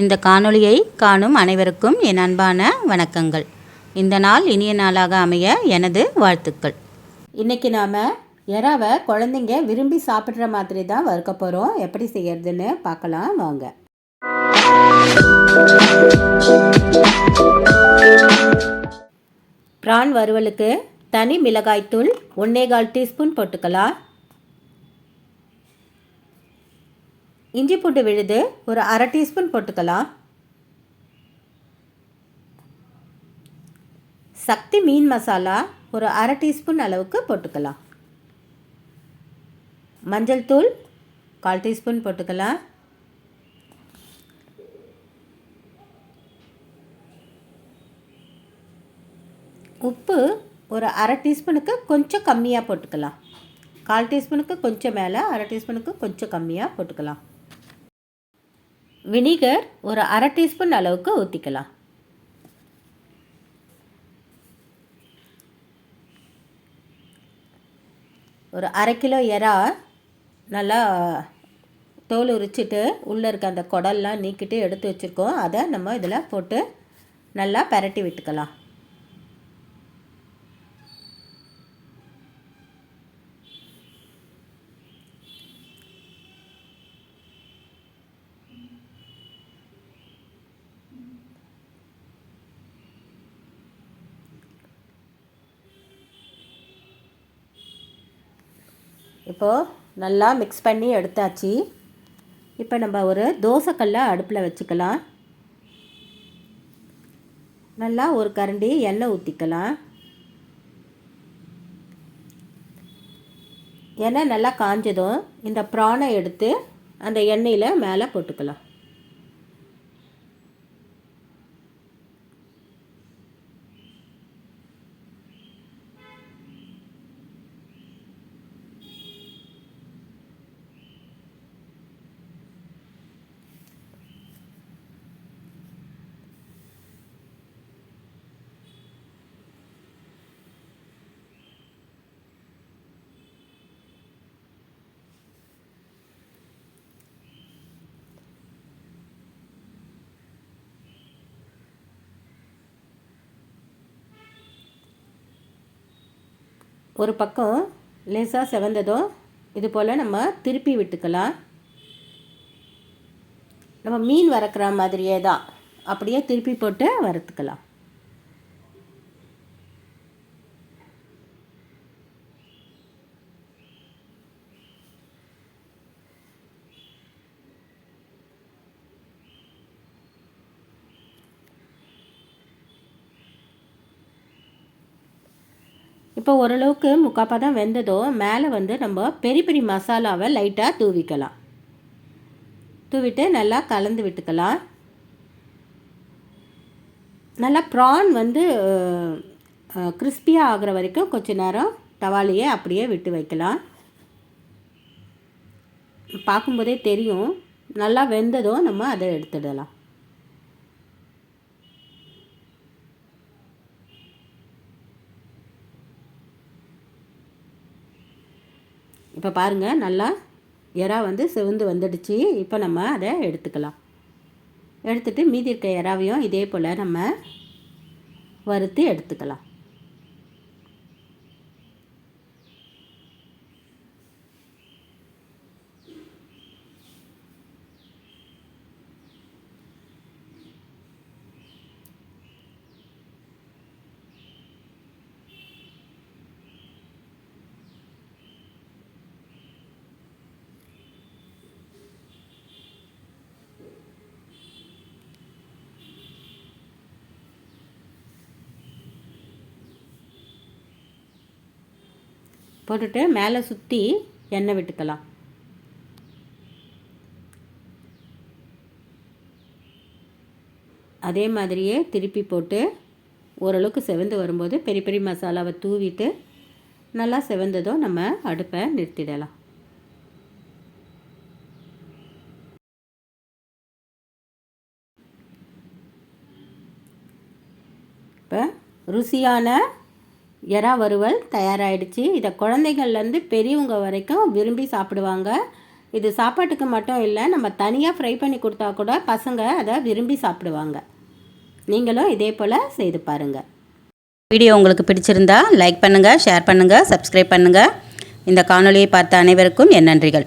இந்த காணொளியை காணும் அனைவருக்கும் என் அன்பான வணக்கங்கள். இந்த நாள் இனிய நாளாக அமைய எனது வாழ்த்துக்கள். இன்றைக்கி நாம் எறாவை குழந்தைங்க விரும்பி சாப்பிட்ற மாதிரி தான் வறுக்க போகிறோம் எப்படி செய்யறதுன்னு பார்க்கலாம் வாங்க. ப்ரான் வறுவலுக்கு தனி மிளகாய்த்தூள் ஒன்னேகால் டீஸ்பூன் போட்டுக்கலாம். இஞ்சி பூண்டு விழுது ஒரு அரை டீஸ்பூன் போட்டுக்கலாம். சக்தி மீன் மசாலா ஒரு அரை டீஸ்பூன் அளவுக்கு போட்டுக்கலாம். மஞ்சள் தூள் கால் டீஸ்பூன் போட்டுக்கலாம். உப்பு ஒரு அரை டீஸ்பூனுக்கு கொஞ்சம் கம்மியாக போட்டுக்கலாம். கால் டீஸ்பூனுக்கு கொஞ்சம் மேலே அரை டீஸ்பூனுக்கு கொஞ்சம் கம்மியாக போட்டுக்கலாம். வினிகர் ஒரு அரை டீஸ்பூன் அளவுக்கு ஊற்றிக்கலாம் ஒரு அரை கிலோ எறா நல்லா தோல் உரிச்சிட்டு உள்ளே இருக்க அந்த குடல்லாம் நீக்கிட்டு எடுத்து வச்சுருக்கோம். அதை நம்ம இதில் போட்டு நல்லா பரட்டி விட்டுக்கலாம். இப்போது நல்லா மிக்ஸ் பண்ணி எடுத்தாச்சு. இப்போ நம்ம ஒரு தோசைக்கல்லை அடுப்பில் வச்சுக்கலாம். நல்லா ஒரு கரண்டி எண்ணெய் ஊற்றிக்கலாம் எண்ணெய் நல்லா காஞ்சதும் இந்த ப்ரானை எடுத்து அந்த எண்ணெயில் மேலே போட்டுக்கலாம். ஒரு பக்கம் லேசாக செவந்ததும் இது போல் நம்ம திருப்பி விட்டுக்கலாம். நம்ம மீன் வறுக்கிற மாதிரியே தான். அப்படியே திருப்பி போட்டு வறுத்துக்கலாம். இப்போ ஓரளவுக்கு முக்காப்பாக தான் வெந்ததோ மேலே வந்து நம்ம பெரிய பெரிய மசாலாவை லைட்டாக தூவிக்கலாம். தூவிட்டு நல்லா கலந்து விட்டுக்கலாம். நல்லா ப்ரான் வந்து கிறிஸ்பியாக ஆகிற வரைக்கும் கொஞ்ச நேரம் தவாலியை அப்படியே விட்டு வைக்கலாம். பார்க்கும்போதே தெரியும். நல்லா வெந்ததும் நம்ம அதை எடுத்துடலாம். இப்போ பாருங்கள் நல்லா எறா வந்து செவந்து வந்துடுச்சு. இப்போ நம்ம அதை எடுத்துக்கலாம். எடுத்துகிட்டு மீதி இருக்க எறாவையும் இதே போல் நம்ம வறுத்து எடுத்துக்கலாம். போட்டுட்டு மேலே சுற்றி எண்ணெய் விட்டுக்கலாம். அதே மாதிரியே திருப்பி போட்டு ஓரளவுக்கு செவந்து வரும்போது பெரிய பெரிய மசாலாவை தூவிட்டு நல்லா செவந்ததும் நம்ம அடுப்பை நிறுத்திடலாம். இப்போ ருசியான எறா வறுவல் தயாராகிடுச்சு இதை குழந்தைகள்லேருந்து பெரியவங்க வரைக்கும் விரும்பி சாப்பிடுவாங்க. இது சாப்பாட்டுக்கு மட்டும் இல்லை நம்ம தனியாக ஃப்ரை பண்ணி கொடுத்தா கூட பசங்க அதை விரும்பி சாப்பிடுவாங்க. நீங்களும் இதே போல் செய்து பாருங்கள் வீடியோ உங்களுக்கு பிடிச்சிருந்தா லைக் பண்ணுங்கள் ஷேர் பண்ணுங்கள் சப்ஸ்கிரைப் பண்ணுங்கள் இந்த காணொலியை பார்த்த அனைவருக்கும் என் நன்றிகள்.